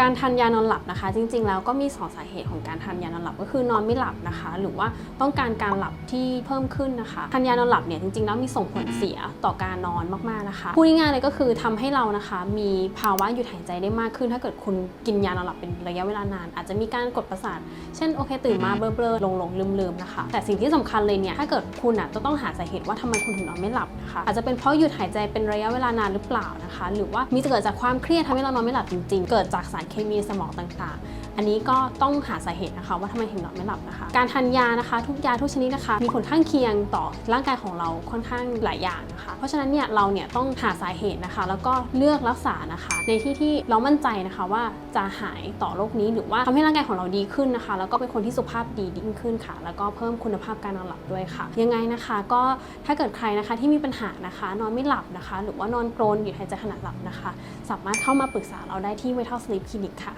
การทานยานอนหลับนะคะ จริงๆ แล้วก็มีสองสาเหตุของการทานยานอนหลับก็คือนอนไม่หลับนะคะ หรือว่าต้องการการหลับที่เพิ่มขึ้นนะคะทานยานอนหลับเนี่ยจริงๆแล้วมีส่งผลเสียต่อการนอนมากๆนะคะพูดง่ายๆเลยก็คือทำให้เรานะคะ มีภาวะหยุดหายใจได้มากขึ้น ถ้าเกิดคุณกินยานอนหลับเป็นระยะเวลานาน อาจจะมีการกดประสาท เช่นโอเคตื่นมาเบลอๆหลงๆลืมๆนะคะ แต่สิ่งที่สำคัญเลยเนี่ยถ้าเกิดคุณอะจะต้องหาสาเหตุว่าทำไมคุณถึงนอนไม่หลับนะคะอาจจะเป็นเพราะหยุดหายใจเป็นระยะเวลานานหรือเปล่านะคะ หรือว่ามีเกิดจากความเครียดทำให้เรานอนไม่หลับจริง ๆ เกิดจากสารเคมีสมองต่างๆ อันนี้ก็ต้องหาสาเหตุนะคะว่าทำไมถึงนอนไม่หลับนะคะ การทานยานะคะทุกยาทุกชนิดนะคะ มีผลข้างเคียงต่อร่างกายของเราค่อนข้างหลายอย่างนะคะ เพราะฉะนั้นเนี่ยเราเนี่ยต้องหาสาเหตุนะคะ แล้วก็เลือกรักษานะคะ ในที่ที่เรามั่นใจนะคะว่าจะหายต่อโรคนี้หรือว่าทำให้ร่างกายของเราดีขึ้นนะคะ แล้วก็เป็นคนที่สุขภาพดียิ่งขึ้นค่ะ แล้วก็เพิ่มคุณภาพการนอนหลับด้วยค่ะ ยังไงนะคะก็ถ้าเกิดใครนะคะที่มีปัญหานะคะ นอนไม่หลับนะคะ หรือว่านอนกรนหยุดหายใจขณะหลับนะคะ สามารถเข้ามาปรึกษาเราได้ที่ Vital Sleep Clinic ค่ะ